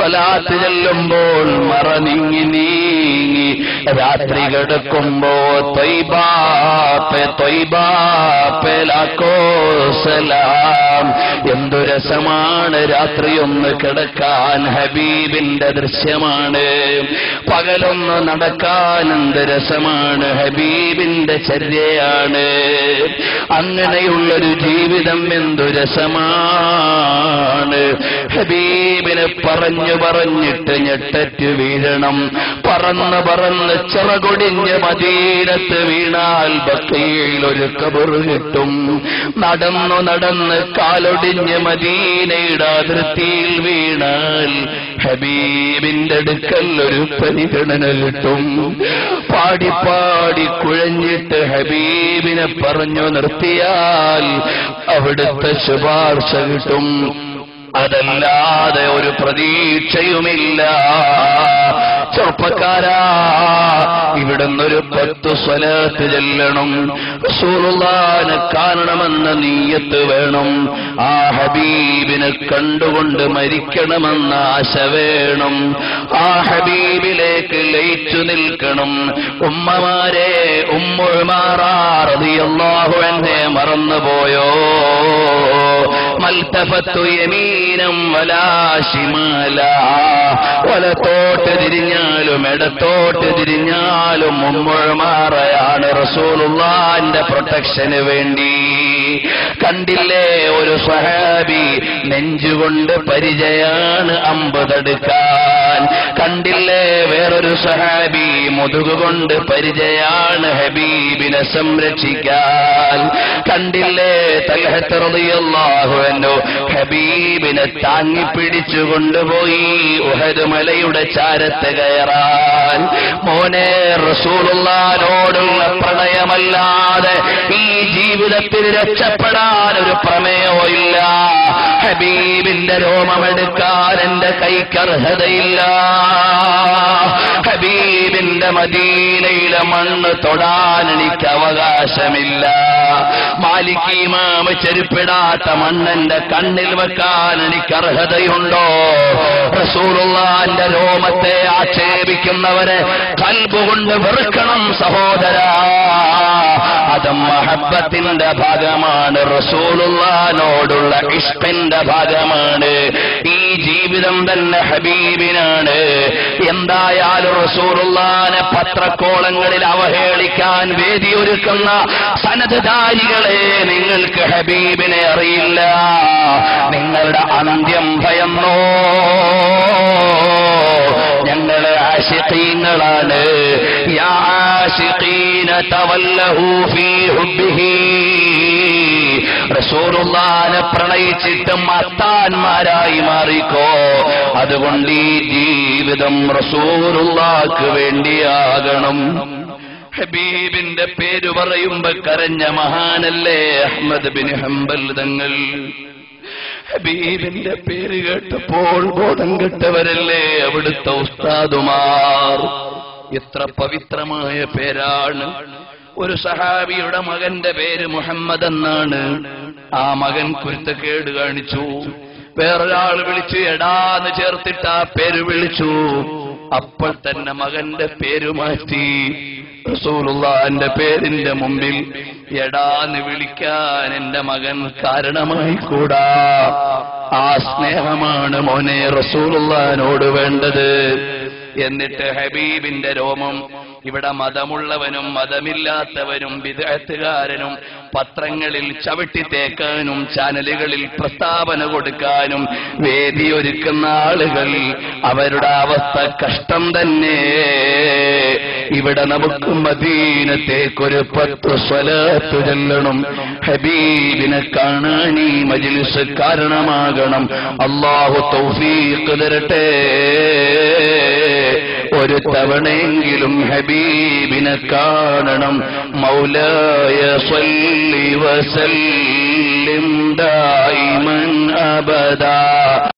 സ്വലാത്ത് ചെല്ലുമ്പോൾ മറ നീങ്ങി നീങ്ങി രാത്രി കിടക്കുമ്പോ തൊയ്ബാപ്പെ തൊയ്ബാപ്പെ സലാം. എന്തു രസമാണ് രാത്രി ഒന്ന് കിടക്കാൻ ഹബീബിന്റെ ദൃശ്യമാണ്. പകലൊന്ന് നടക്കാൻ എന്ത് രസമാണ് ഹബീബിന്റെ ചര്യയാണ്. അങ്ങനെയുള്ളൊരു ജീവിതം എന്തു രസമാണ്. ഹബീബിനെ പറഞ്ഞു പറഞ്ഞിട്ട് ഞെട്ടറ്റ് വീഴണം. പറന്ന് പറന്ന് ചിറകൊടിഞ്ഞ് മദീനത്ത് വീണാൽ ബക്കയിൽ ഒരു കബറ് കിട്ടും. നടന്നു നടന്ന് കാലൊടിഞ്ഞ് മദീനയുടെ അതിർത്തിയിൽ വീണാൽ ഹബീബിന്റെ അടുക്കൽ ഒരു പരിഗണന കിട്ടും. പാടി കുഴഞ്ഞിട്ട് ഹബീബിനെ പറഞ്ഞു നിർത്തിയാൽ അവിടുത്തെ ശുപാർശ കിട്ടും. അതല്ലാതെ ഒരു പ്രതീക്ഷയുമില്ല. ചെറുപ്പക്കാരാ ഇവിടുന്നൊരു പത്ത് സ്വലത്ത് ചെല്ലണം. റസൂലുള്ളാനെ കാണണമെന്ന നീയത്ത് വേണം. ആ ഹബീബിനെ കണ്ടുകൊണ്ട് മരിക്കണമെന്ന ആശ വേണം. ആ ഹബീബിലേക്ക് ലയിച്ചു നിൽക്കണം. ഉമ്മമാരെ ഉമ്മുമാറാറിയല്ലാഹു എന്നെ മറന്നുപോയോ? മൽത്തഫത്തു യമീനം വലാശിമാല വലത്തോട്ട് തിരിഞ്ഞാലും ഇടത്തോട്ട് തിരിഞ്ഞാലും മുമ്പുഴമാറയാണ് റസൂലുള്ളാന്റെ പ്രൊട്ടക്ഷന് വേണ്ടി. കണ്ടില്ലേ ഒരു സഹാബി നെഞ്ചുകൊണ്ട് പരിചയാണ് അമ്പതെടുക്കാൻ. കണ്ടില്ലേ വേറൊരു സഹാബി മുതുകുകൊണ്ട് പരിചയാണ് ഹബീബിനെ സംരക്ഷിക്കാൻ. കണ്ടില്ലേ? തൽഹത്തറിയല്ലാഹുവല്ലോ ഹബീബിനെ താങ്ങി പിടിച്ചു കൊണ്ടുപോയി ഉഹദ് മലയുടെ ചാരത്ത് കയറാൻ. മോനെ റസൂലുള്ളാനോടുള്ള പ്രണയമല്ലാതെ ഈ ജീവിതത്തിൽ രക്ഷപ്പെടാൻ ഒരു പ്രമേയോ ഇല്ല ഹബീബിന്റെ രോമമെടുക്കാൻ എന്റെ കൈക്കർഹതയില്ല ഹബീബിന്റെ മദീനയിലെ മണ്ണ് തൊടാൻ എനിക്ക് അവകാശമില്ല. മാലിക്കീമാമ ചെരുപ്പിടാത്ത മണ്ണെന്റെ കണ്ണിൽ വെക്കാൻ എനിക്ക് അർഹതയുണ്ടോ? റസൂലുള്ളാന്റെ രോമത്തെ ആക്ഷേപിക്കുന്നവരെ കൽബുകൊണ്ട് വെറുക്കണം സഹോദര. അത് മഹബത്തിന്റെ ഭാഗമാണ്. റസൂലുള്ളാനോടുള്ള ഇഷ്ടന്റെ ഭാഗമാണ്. ഈ ജീവിതം തന്നെ ഹബീബിനാണ്. എന്തായാലും റസൂലുള്ളാനെ പത്രക്കോളങ്ങളിൽ അവഹേളിക്കാൻ വേദിയൊരുക്കുന്ന സനദ്ധാരികളെ നിങ്ങൾക്ക് ഹബീബിനെ അറിയില്ല. നിങ്ങളുടെ അന്ത്യം ഭയന്നോ? ഞങ്ങൾ ആശിഖീങ്ങളാണ്. യാ ആശിഖീന തവല്ലഹു ഫീ റസൂലുള്ളാനെ പ്രണയിച്ചിട്ട് മത്താന്മാരായി മാറിക്കോ. അതുകൊണ്ട് ഈ ജീവിതം റസൂലുള്ളാക്ക് വേണ്ടിയാകണം. ഹബീബിന്റെ പേര് പറയുമ്പോ കരഞ്ഞ മഹാനല്ലേ അഹമ്മദ് ബിൻ ഹംബൽ തങ്ങൾ. ഹബീബിന്റെ പേര് കേട്ടപ്പോൾ ബോധം കെട്ടവരല്ലേ അവിടുത്തെ ഉസ്താദുമാർ. എത്ര പവിത്രമായ പേരാണ്. ഒരു സഹാബിയുടെ മകന്റെ പേര് മുഹമ്മദ് എന്നാണ്. ആ മകൻ കുരുത്തക്കേട് കാണിച്ചു. വേറൊരാൾ വിളിച്ചു എടാന്ന് ചേർത്തിട്ട് ആ പേര് വിളിച്ചു. അപ്പോൾ തന്നെ മകന്റെ പേര് മാറ്റി. റസൂലുള്ളാന്റെ പേരിന്റെ മുമ്പിൽ എടാന്ന് വിളിക്കാൻ എന്റെ മകൻ കാരണമായി കൂടാ ആ സ്നേഹമാണ് മോനെ റസൂലുള്ളാനോട് വേണ്ടത്. എന്നിട്ട് ഹബീബിന്റെ രോമം ഇവിടെ മതമുള്ളവനും മതമില്ലാത്തവനും വിദഗ്ധകാരനും പത്രങ്ങളിൽ ചവിട്ടി തേക്കാനും ചാനലുകളിൽ പ്രസ്താവന കൊടുക്കാനും വേദി ഒരുക്കുന്ന ആളുകൾ അവരുടെ അവസ്ഥ കഷ്ടം തന്നെ. ഇവിടെ നമുക്ക് മദീനത്തേക്കൊരു പത്ത് സ്വലത്ത് ചെല്ലണം. ഹബീബിനെ കാണാൻ ഈ മജിലിസ് കാരണമാകണം. അള്ളാഹു തൗഫീഖ് തരട്ടെ. ഒരു തവണയെങ്കിലും ഹബീബിനെ കാണണം. മൗലായ സല്ലി വസല്ലിം ദായിമൻ അബദാ.